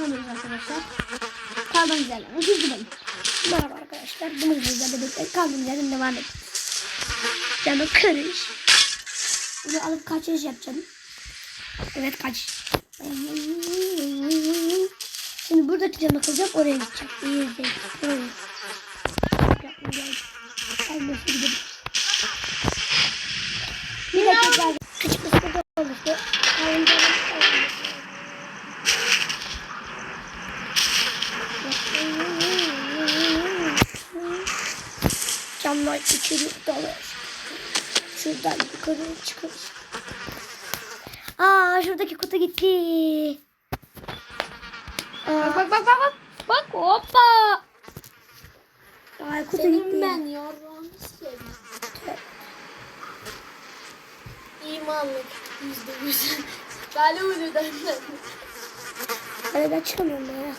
devam ediyoruz arkadaşlar. Kaldığımız yerden. Hızlı gidelim. Merhaba arkadaşlar. Bugün sizlerle birlikte kaldığımız yerden devam ediyoruz. Canı kırış. Bunu alıp kaçış yapacağım. Evet kaç. Şimdi buradaki canı kıracağım oraya gideceğim. İyi izleyin. Al, nasıl gidelim. Bir dakika. Küçük bir sıkıntı olmuştu. Kalın içeri dalıyor. Şuradan yukarı çıkıyoruz. Aa şuradaki kutu gitti. Aa, Bak bak bak bak. Bak hoppa. ay kutu Senin gitti. ben sevdim. İmanlık yüzde yüz. Lale. Hadi ben çıkamıyorum ben ya.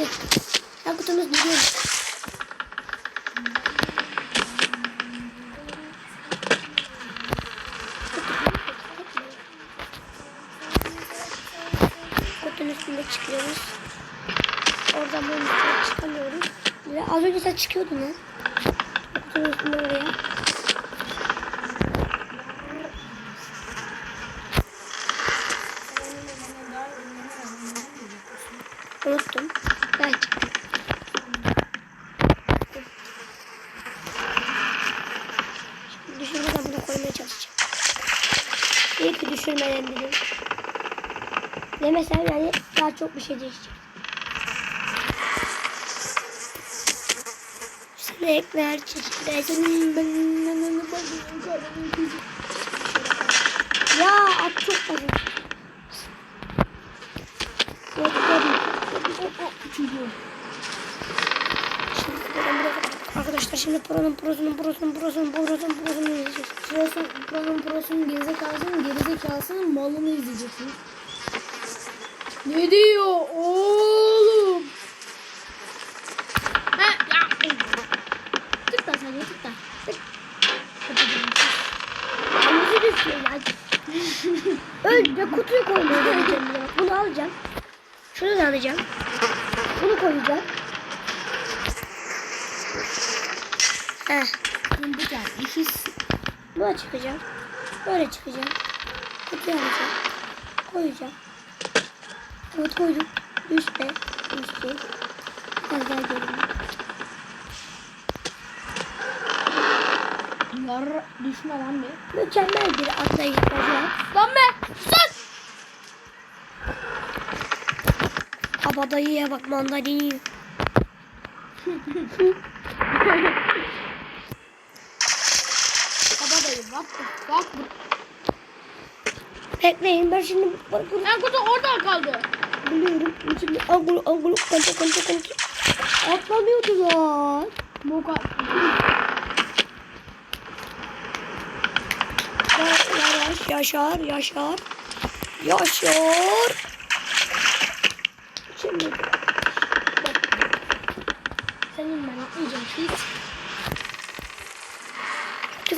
İşte. Ya kutumuz gidiyor. Kutunun üstünde çıkıyoruz. Oradan böyle üstüne çıkamıyoruz. Az önce sen çıkıyordun ya. Kutunun üstünde oraya. Unuttum. Belki. Şimdi düşürmeden bunu koymaya çalışacağım. İyi ki düşürmeden dedim. Demesem yani daha çok bir şey değişecek. Sinekler çiçeklerin ben Ya at çok fazla. Yok, Şimdi buradan buraya- Arkadaşlar şimdi Pro'nun Pro'sunun Pro'sunun Pro'sunun Pro'sunun Pro'sunun izleyeceğiz. Prosun, Pro'nun Prosun gerizekalısının gerizekalısının malını izleyeceksin. Ne diyor oğlum? Ha, ya. Tık da sadece tık da. Tık. Kendisi düşüyor ya. Önce kutuyu koymaya bir. Bunu alacağım. Şunu da alacağım. Bunu koyacağım. Heh. Şimdi geldi. His. Buna çıkacağım. Böyle çıkacağım. Kutuyu alacağım. Koyacağım. Evet koydum. Üstte. Üstte. Az daha gelin. Yar düşme lan be. Mükemmel bir atlayış olacak. Lan be. Sus. Abadayıya bak mandalini. Baba dayı bak bak. Bekleyin ben şimdi bak bunu En kutu orada kaldı. biliyorum. Şimdi angulu angulu kanca kanca kanca. Atlamıyordular. Bu kadar. Yavaş yaşar yaşar. Yaşar. Şimdi Senin ben atlayacağım hiç.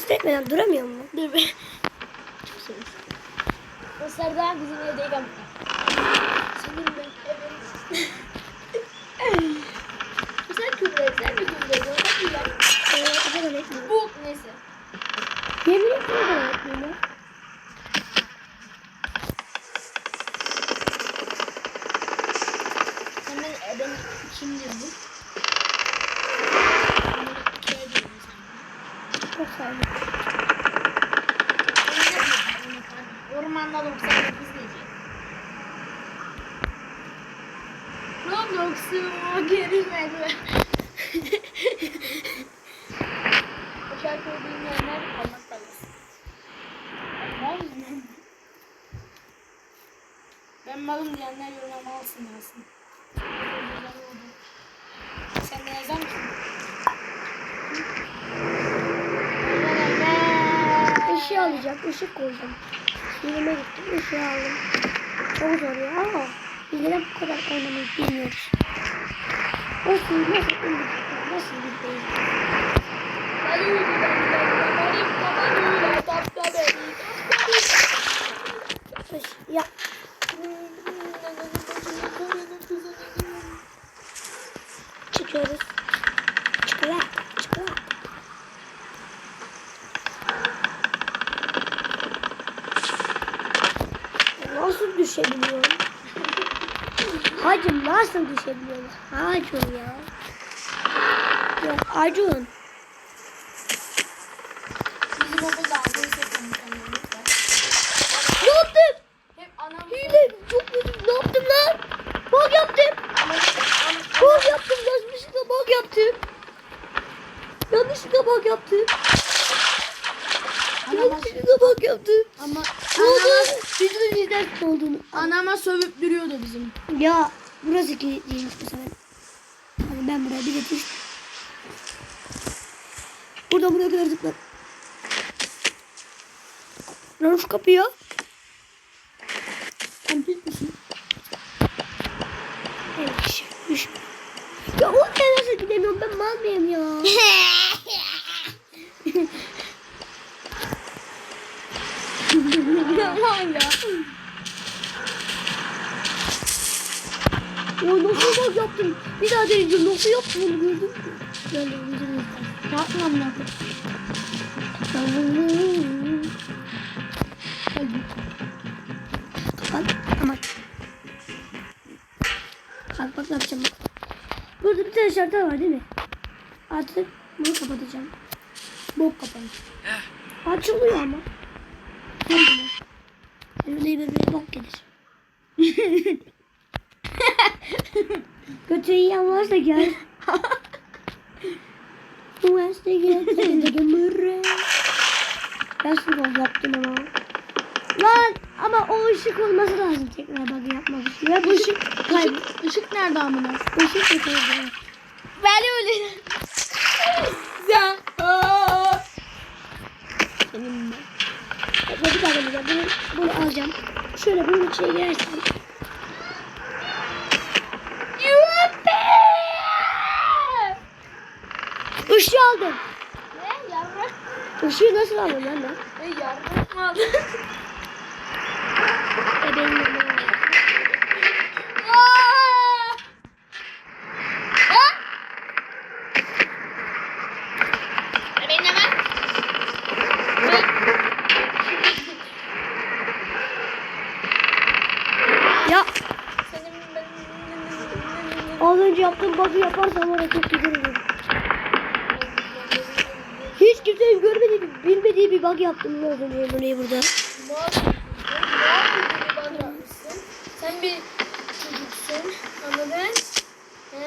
Küfür etmeden duramıyor mu? Dur be. O Serdar bizim evdeyken. Senin ben evet. Sen küfür et, sen mi küfür ediyorsun? Hadi ya. Evet, o kadar etmiyorum. Bu neyse. Yemin ederim o kadar etmiyorum ya. Sen ben, e, ben kimdir bu? Çok sağ olun. Ormanda 99 diyecek. Roblox'u gerilmedi. Bu şarkıyı bilmeyenler Allah kalırsın. Ben malım. Ben malım diyenler yoruma alsın yazsın. Sen de yazar mısın? Işığı alacağım. ışık koyacağım. Yerime gittim. ışığı aldım. Çok zor ya. Neden bu kadar oynamayı bilmiyoruz? Olsun nasıl öldürdük? Nasıl bildiğiz? Ya. Çıkıyoruz. Çıkıyor. Çıkıyor. Nasıl düşebiliyorum? Hacım nasıl düşebiliyorum? Hacım ya. Ya Acun. Bizim okulda var. Ne yaptım? Hep anam... Hile. Çok kötü. Ne yaptım lan? Bug yaptım. Bug yaptım. Yanlışlıkla bug yaptım. Yanlışlıkla bug yaptım. Yanlışlıkla bug yaptım. Ama Ne oldu? Videonun izlerken olduğunu. anama sövüp duruyordu bizim. Ya burası kilitliymiş bu sefer. Hani ben buraya bir yetiş. Buradan buraya kadar zıplar. Lan şu kapıyı ya. Komplik misin? Evet düş. Ya oraya nasıl gidemiyorum ben mal mıyım ya? Ya. Ya bak yaptım? Bir daha deneyeceğim. Nasıl yaptım onu gördün mü? De videoyu Yapmam lazım. Kapat. Aman. Bak bak ne yapacağım bak. Burada bir tane şartlar var değil mi? Artık bunu kapatacağım. Bok kapanır. Açılıyor ama. Öyle bir bok gelir. Kötü yiyen varsa gel. Üniversite geldi gömürre. Nasıl bok yaptın ama? Lan ama o ışık olması lazım tekrar bak yapmak için. Ya bu ışık kaybı. Işık, ışık nerede amına? Işık yok orada. Ben öyle. Aa! Senin ben. Bak bir tane güzel. Bunu, bunu alacağım. Şöyle bunun içine girersen. Işığı aldım. Ne yavrum? Işığı nasıl aldım lan ben? Ne yavrum aldı? E benim yanıma aldım. Aa! Aa! Benim hemen. Ya Senin ben... az önce yaptığım bug'ı yaparsam oraya çok güzel kimsenin görmediği, bilmediği bir bug yaptım az önce burayı burada. Sen bir çocuksun. Anladın? He.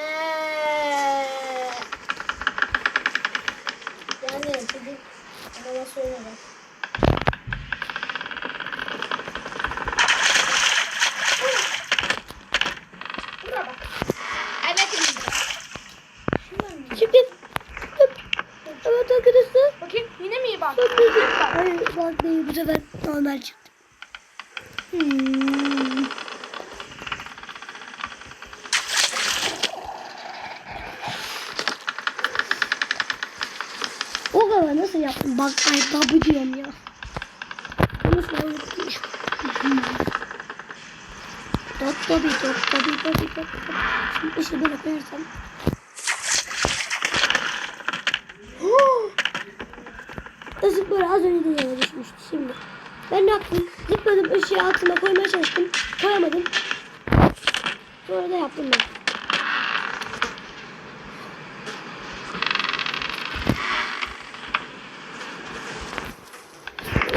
Yani çocuk bana söyle bak. Buraya bak. Evet. Şuradan mı? Şimdi evet arkadaşlar. Bakayım yine mi iyi bak? Çok güzel. Hayır bug değil bu sefer normal çıktı. Hmm. Kadar nasıl yaptım? Bak ay babu diyorum ya. Nasıl unuttum? Dot dobi dot dobi dobi dot dobi. Şimdi ışığı böyle koyarsam. Işık böyle az önce de yere düşmüştü şimdi. Ben ne yaptım? Zıpladım ışığı altıma koymaya çalıştım. Koyamadım. Sonra da yaptım ben.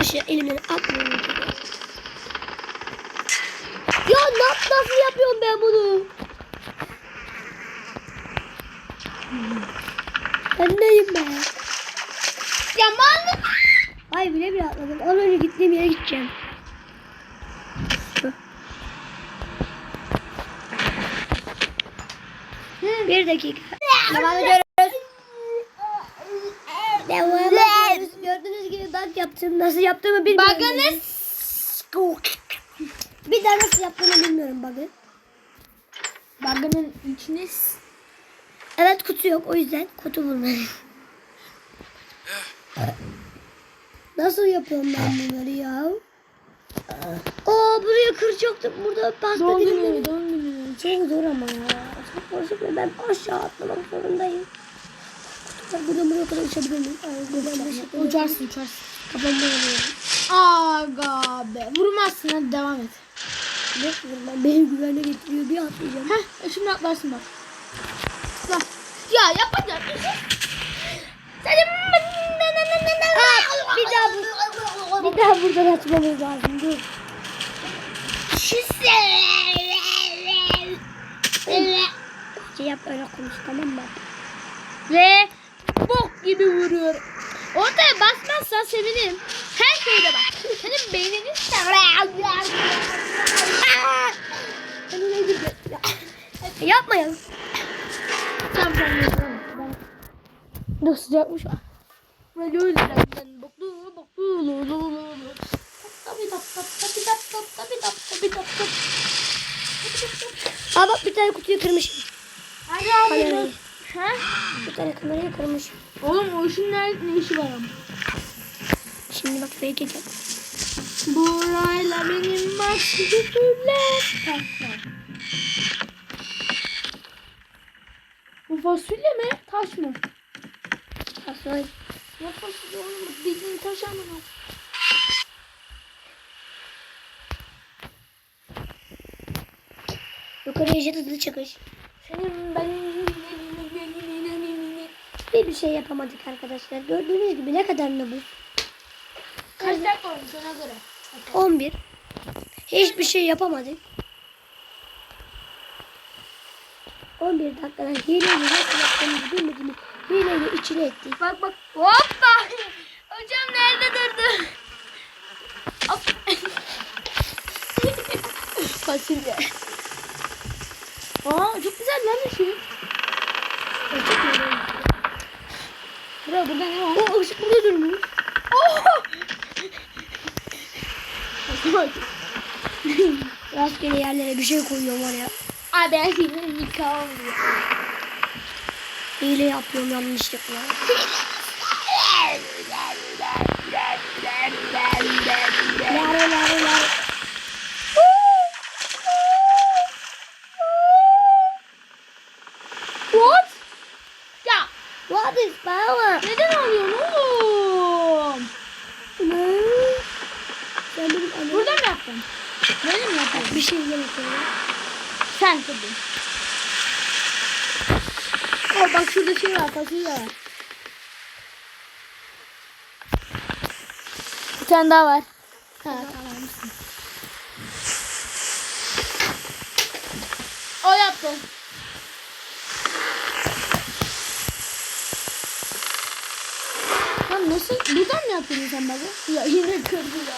Işığı elimden atmıyorum. Ya na- nasıl yapıyorum ben bunu? Ben neyim be? Ya mal Ay bile bile atladım. Az önce gittiğim yere gideceğim. Bir dakika. Devam ediyoruz. Devam ediyoruz. Gördüğünüz gibi bak yaptım. Nasıl yaptığımı bilmiyorum. Bakınız. Bir daha nasıl yaptığımı bilmiyorum bug'ı. Bagının içine Evet kutu yok o yüzden kutu bulmalıyım. Nasıl yapıyorum ben bunları ya? Aa bu Şurada kıracaktım. Burada pasta Doğum dilimleri. doğum günü. Çok zor ama ya. Çok ve ben aşağı atlamak zorundayım. Kutular buradan buraya kadar uçabilir miyim? Ay, buraya. Uçarsın, uçarsın. Kafamda yanıyorum. Aga be. Vurmazsın hadi devam et. Ne yapıyorum ben? Beni güvene getiriyor. Bir atlayacağım. Heh, şimdi atlarsın bak. Atla. Ya yapacağım. Senin bir daha bu- Bir daha buradan atmamız lazım. Dur. Şey yap öyle konuş tamam mı? Ve bok gibi vuruyor. Ortaya basmazsan sevinirim. Her şeyde bak. Senin beynini Yapmayalım. Tamam tamam. Dur sıcakmış. Böyle öyle ben boklu boklu lu lu lu lu. Tabi tap tap tabi tap tap tabi tap tabi tap tap. Aa bak bir tane kutuyu kırmışım. Hadi abi. Kamerayı. Ha? Bir tane kamerayı kırmışım. Oğlum o işin ne, ne işi var ama? Şimdi bak fake edeceğim. Burayla benim mahsulüler. Bu fasulye mi? Taş mı? Aslında Ne fasulye oğlum? Bildiğin taş ama. yukarıya jet hızlı çıkış. Senin ben... Bir bir şey yapamadık arkadaşlar. Gördüğünüz gibi ne kadar ne bu? Kaç dakika olmuş ona göre? 11. Hiçbir şey yapamadık. 11 dakikada hileyle nasıl yaptığımızı bilmediğimiz hileyle içine ettik. Bak bak. Hoppa. Hocam nerede durdu? Fasulye. Aa çok güzel lan ışık. Bura burada ne var? O ışık burada durmuş. Oh! Bak. Rastgele yerlere bir şey koyuyorum oraya. Abi ben seni yıkamam diyor. Hile yapıyorum yanlışlıkla. Lare lare. What? Ya What is power? neden ağlıyorsun oğlum? Sen benim annem. Burada mı yaptın? Böyle mi yaptın? bir şey yapıyorum. Sen kırdın. Şurada şey var, fasulye. Bir tane daha var. Ha. O yaptı. Lan nasıl? Buradan mı yaptın sen baba? Ya yine kırdı ya.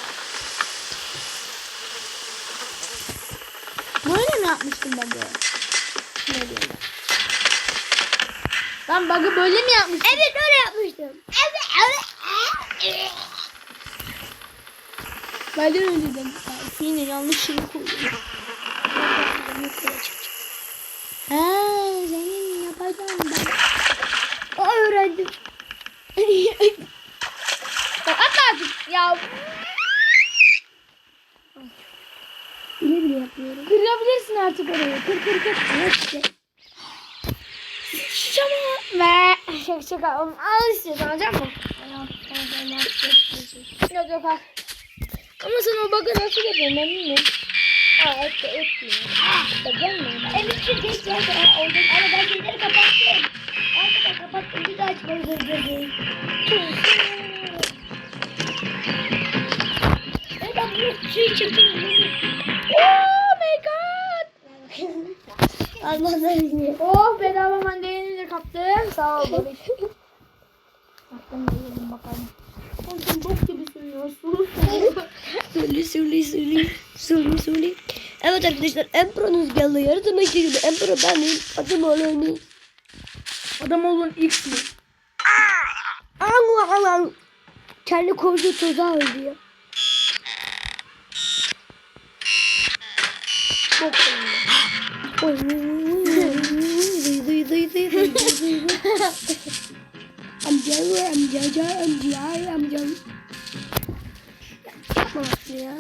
Böyle mi yapmıştın baba? Ne diyorum ben? Bug'ı böyle mi yapmıştım? Evet öyle yapmıştım. Evet evet. Ben de öyle dedim. Yine yanlış şeyi koydum. Eee senin yapacağım ben. Öğrendim. At artık ya. Bile bile yapıyorum. Kırabilirsin artık orayı. Kır kır kır. Evet. Şama. Ve şaka şaka. Al istiyorsan alacak mısın? Yok yok al. Ama sen o bug'ı nasıl yapıyorsun ben bilmiyorum. Aa etti etmiyor. Da gelmiyor. Evet şu geç ya. Oldu. Ama ben şeyleri kapattım. Arkada kapattım. Bir daha açmayı özledim. Evet ben bunu suyu çektim. Oh my god. İzniyle. Oh bedava mandalini tatlım. Sağ ol bebeğim. Tatlım yiyelim bakalım. Bok gibi sürüyorsun. Sürü sürü sürü. Sürü sürü. Evet arkadaşlar Emperor'unuz geldi. Yarı zamanki gibi Emperor ben değilim. Adam. Adam oğlun X mi? Al al. Kendi koyduğu tuzağa öldü Çok iyi. Oy duy duy duy duy duy. amca amca amca amca amca. Yapma bak ya.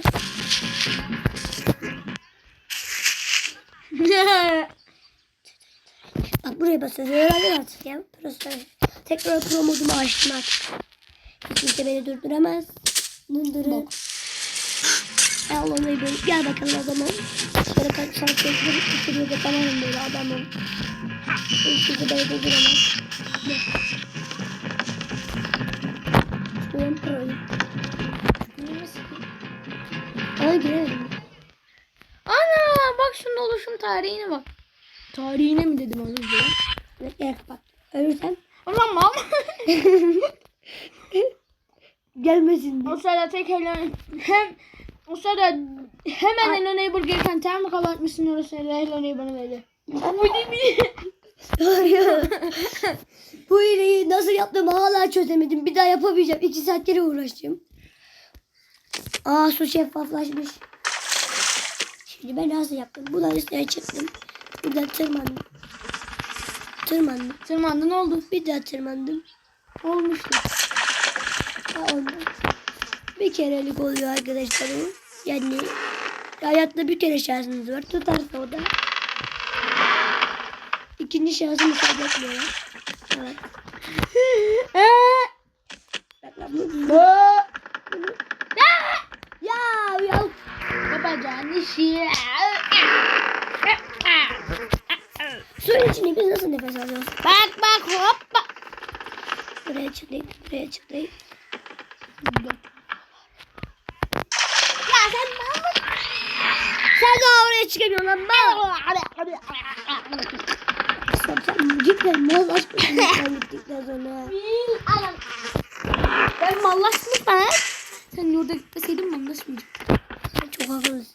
bak buraya basacağız. Herhalde artık ya. Burası Tekrar pro modumu açtım artık. Hiç kimse beni durduramaz. Durdurun. Al olayı böyle. Gel bakalım o zaman. Şöyle kaç saat geçirip bitiriyor da tamam böyle adamım. Kimse beni durduramaz. Gel. Ben proyum. Ama giremedim. Ana bak şunun oluşum tarihine bak. Tarihine mi dedim az önce? Gel bak. Ölürsem Ulan mam. gelmesin diye. o sırada tek helal hem o sırada hemen Hello Neighbor gelirken termi kapatmışsın o sırada Hello Neighbor'ı verdi. Bu ne mi? Bu hileyi nasıl yaptığımı hala çözemedim. Bir daha yapamayacağım. İki saat kere uğraşacağım. Aa su şeffaflaşmış. Şimdi ben nasıl yaptım? Buradan üstüne çıktım. Buradan tırmandım. Tırmandım. Tırmandı ne oldu? Bir daha tırmandım. Olmuştu. Ha. Bir kerelik oluyor arkadaşlar o. Yani hayatta bir kere şansınız var. Tutarsa o da. İkinci şansı müsaade etmiyorlar. Evet. Ya ya. Yapacağın işi. Suyun içinde biz nasıl nefes alıyoruz? Bak bak hoppa. Buraya çıkayım, buraya. Ya sen mal Sen daha oraya çıkamıyorsun lan mal. Sen, açmışsın sen gittikten sonra. Ben mallaştım ben. Sen yurda gitmeseydin mallaşmayacaktım. Sen çok haklısın.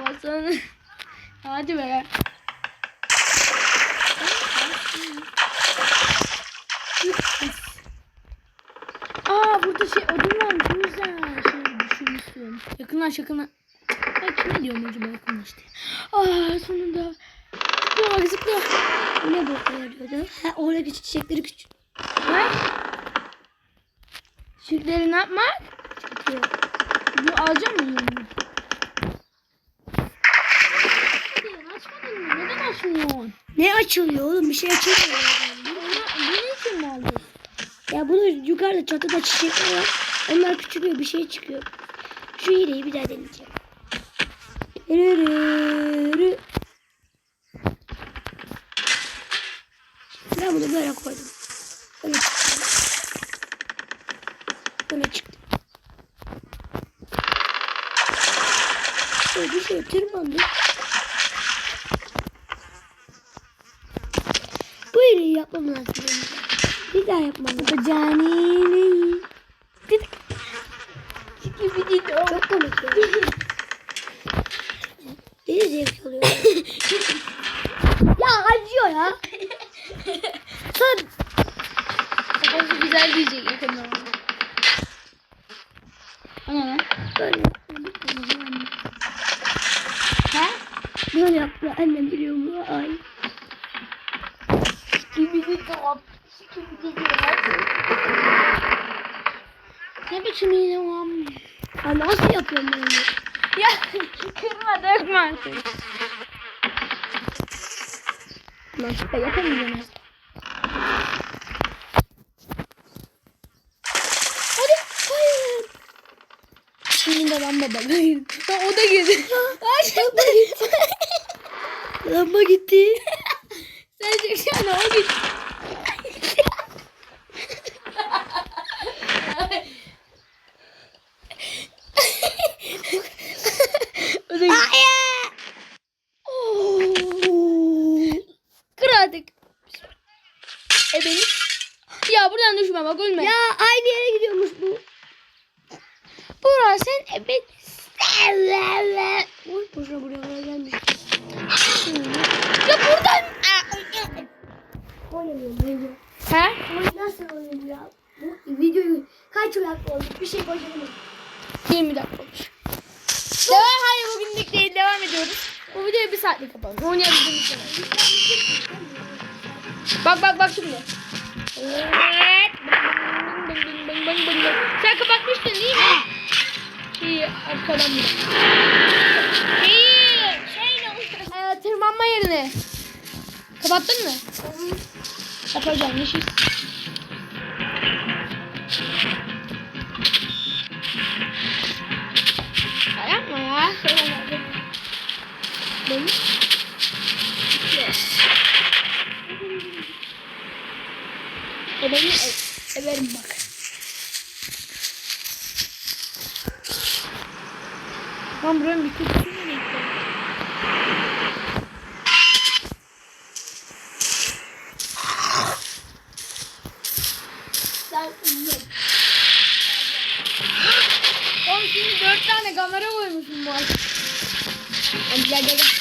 Baksana. Hadi be. Aa burada şey odun varmış o yüzden şey düşünmüştüm. Yakınlaş yakınlaş. Ben kime diyorum acaba yakınlaş diye. Aa sonunda. Zıpla bak zıpla. Ne boka yarıyordu? Ha oradaki çiçekleri küçük. Ne? Çiçekleri ne yapmak? Çekiyor. Bu alacağım mı mı? Neden açmıyorsun? Ne açılıyor oğlum? Bir şey açılmıyor. Bunu, için mi aldın? Ya bunu yukarıda çatıda çiçekler var. Onlar küçülüyor bir şey çıkıyor. Şu hileyi bir daha deneyeceğim. Rürürü. Ben bunu böyle koydum. Böyle çıktı. Böyle çıktı. Böyle bir şey tırmandı. Bu hileyi yapmam lazım. Bir daha yapmam lazım. Canini. Çok komik ya. Deli zevk alıyor. ya acıyor ya. Sen Kafası güzel diyecek yakında. Ana lan. böyle böyle yaptı. Annem biliyor mu? Ay. Skibidi top. Skibidi top. Ne biçim iğne o am? Ya nasıl yapıyorum ben onu? Ya kırma dökme artık. Nasıl yapamayacağım. Hadi. Hayır. Şimdi de lamba bak. Hayır. Ha, o da girdi. Lamba gitti. Lamba gitti. Sen çeksene o gitti. o da gitti. Hayır. Kır artık. E beni. Ya buradan düşme bak ölme. Ya aynı yere gidiyormuş bu. Burak sen ebe... Boş boşuna buraya kadar gelmiş. Ya buradan... Böyle. He? Nasıl ya? Bu videoyu kaç dakika oldu? Bir şey başaramadım. 20 dakika olmuş. Devam hayır bugünlük değil devam ediyoruz. Bu videoyu bir saatlik yapalım. Oynayabildiğimiz kadar. Bak bak bak şimdi. Evet. bing, bing, bing, bing, bing. Sen kapatmıştın değil mi? İyi arkadan bir. İyi. Şey oldu? Ee, tırmanma yerine. Kapattın mı? Yapacağım işi. Ya yapma ya. Benim. E beni e, everim bak. Lan buranın bir kutusu Hadi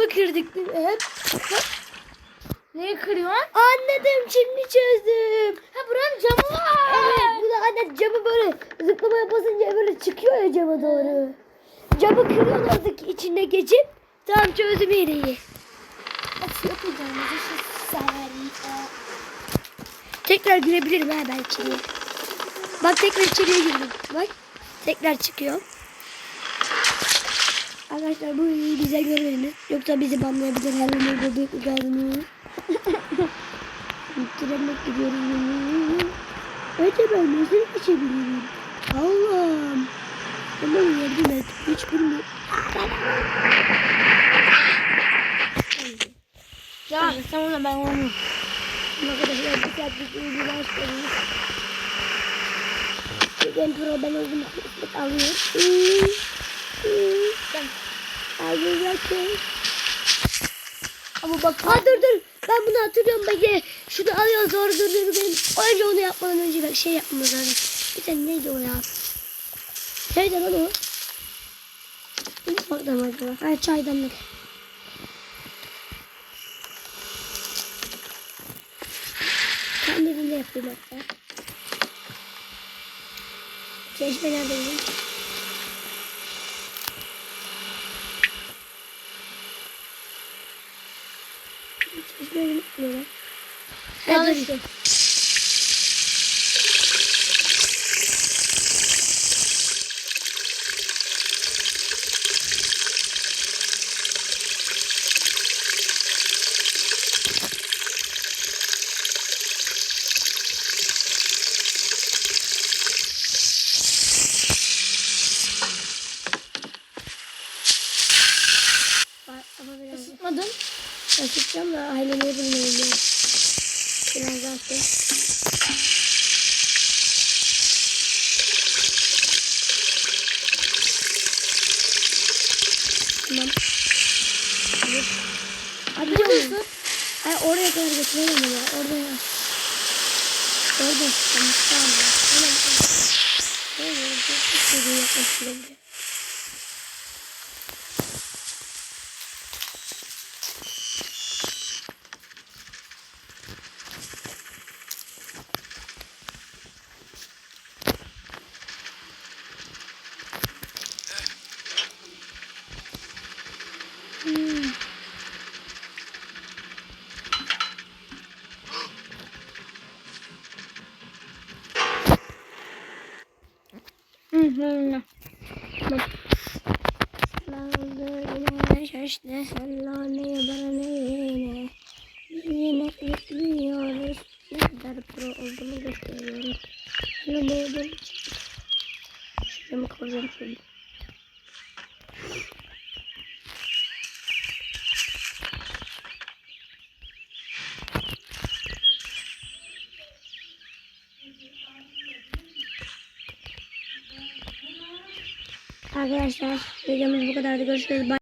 camı kırdık? Hep. Neyi kırıyorsun? Anladım şimdi çözdüm. Ha buranın camı var. Evet bu da anne camı böyle zıplamaya basınca böyle çıkıyor ya cama doğru. Camı kırıyorlardı ki içine geçip tam çözdüm hileyi. Nasıl yapacağımızı sen Tekrar girebilirim ha ben içeriye. Bak tekrar içeriye girdim. Bak tekrar çıkıyor. Arkadaşlar bu videoyu bize görmediniz. Yoksa bizi banlayabilir. Her büyük bir gardını. Bitiremek gidiyorum. Acaba nasıl geçebilirim? Allah'ım. Bana yardım et. Hiç bilmiyorum. Ya sen ona ben onu. Arkadaşlar bir saat bir uygu başlayalım. Ben pro Alıyorum. Sen. Arkadaşlar. ama bak. Ha dur dur. Ben bunu hatırlıyorum. Bekle. Şunu alıyoruz doğru dur dur. Benim önce onu yapmadan önce ben şey yapmamız lazım. Bir tane neydi o ya? Neydi lan o? Mı acaba? Ha çaydanlık. Kendi elimle yapayım hatta. Çeşme neredeyim? Çeşme elim yapmıyorlar. Yanlış. Var ama biraz Isıtmadın. Açıkçam da ailemeye bulmayayım. Biraz daha şey. Tamam. Hadi. Hadi canım. Ay oraya kadar götüremem ya. Orada ya. Orada. Tamam. Tamam. ya. Tamam. tamam. Böyle bir sürü yaklaştırabilir. Hmm. Hı hı. Saldırıya şaştı sallanıyor bana yine Yine bekliyoruz Ne kadar pro olduğumu gösteriyoruz Hala ne yapalım Şuraya mı koyacağım şimdi Arkadaşlar videomuz bu kadardı görüşürüz. Bye.